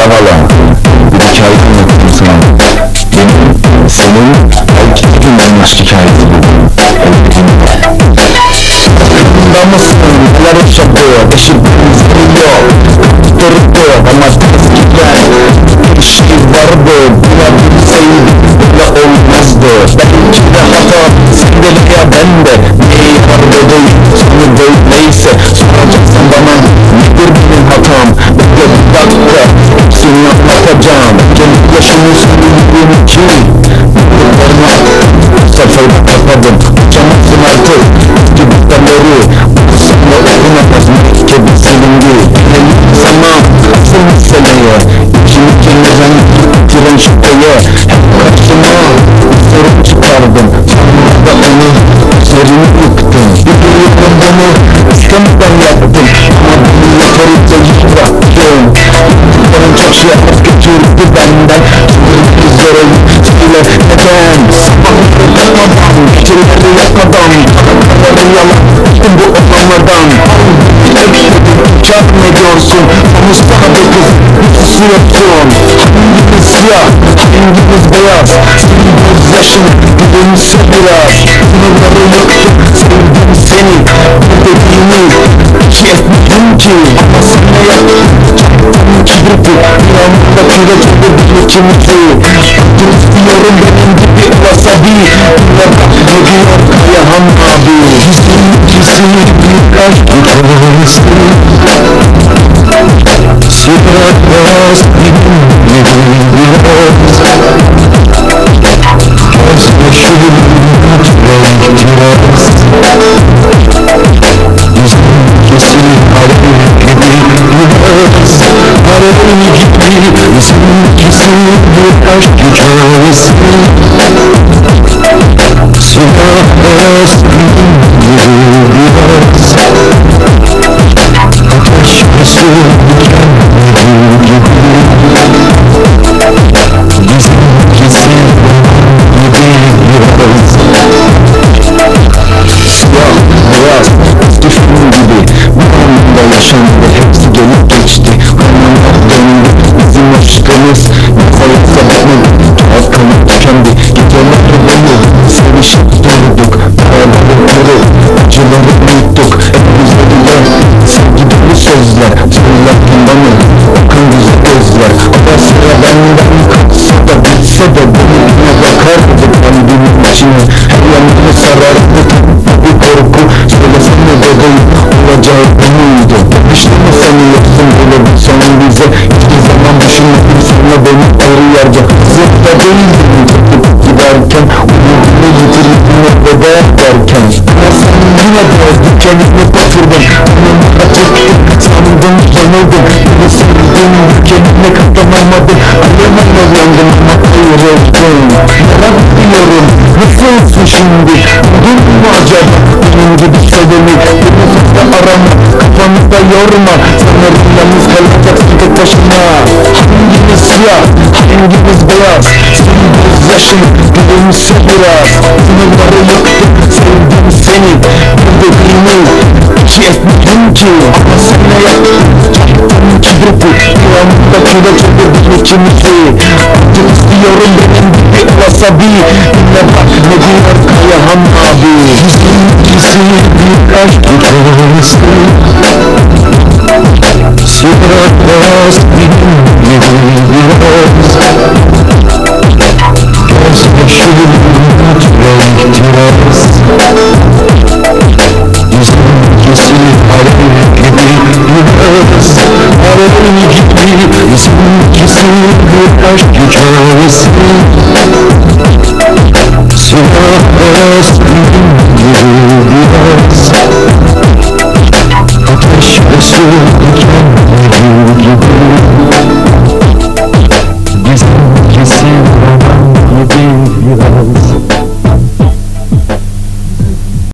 Davala Bir hikaye anlattım sana. Benim, senin, belki de günlerin aşk hikayesi bu Aklında mısın? Neler yaşadı? Eşitliğimiz yok Tutturdu ama eskiden şey vardı Bulabilseydik böyle olmazdı Belki de hata sende veya bende Neyi var değil. Sonu böyleyse Soracaksın bana Yaşımı söylediğim için. Bu sefer kapadım Uçamazsın artık Gibidenleri Sana okunamaz Mekkebi silindi Gelelim sana Asıl meseleye İçimi kendimden Getiren şüpheye Hep karşıma Sorun çıkardım Sonra da onu Üzerine yıktım Biliyorum bunu İstemeden yaptım Zor Söyle neden Sabahları yapmadan Geceleri yakmadan Kanatları yalan Tüm bu olanlardan Çarp ne diyorsun Konuşsana be kız Susuyorsun Hangimiz siyah Hangimiz beyaz Senin gözyaşın Gülümse biraz Sınırları yıktım Sevdim seni Dediğini Hiç etmedim ki Ama sana yaptım Çarptım kibriti Bir anda küre çevirdim içimizi Artık istiyorum benim gibi wasabi. Ve bak ne diyor Kayahan abi. Bizim ikisi bir aşk hikayesi Sıratmaz benim ikisi bir aşk hikayesi de dikenini batırdın Yanımda çektin sandım yanıldım Beni sevdim kendine katlanamadın Alev alev yandım ama ayrıldın Merak ediyorum nasılsın şimdi? Buldun mu acaba? Benim gibi seveni Beni fazla arama kafanı da yorma. Sanırım yalnız kalacaksın tek başına Hangimiz siyah hangimiz beyaz? Senin gözyaşın gülümse biraz ki Ama sen ne yaptın çarptın kibriti Bir anda küre çevirdin içimizi Artık istiyorum benim gibi wasabi Dinle bak ne diyor Kayahan abi Bizim bir aşk hikayesi Sıratmaz benim gibi Sevgili sevgisi bir aşk hikayesi Silahlara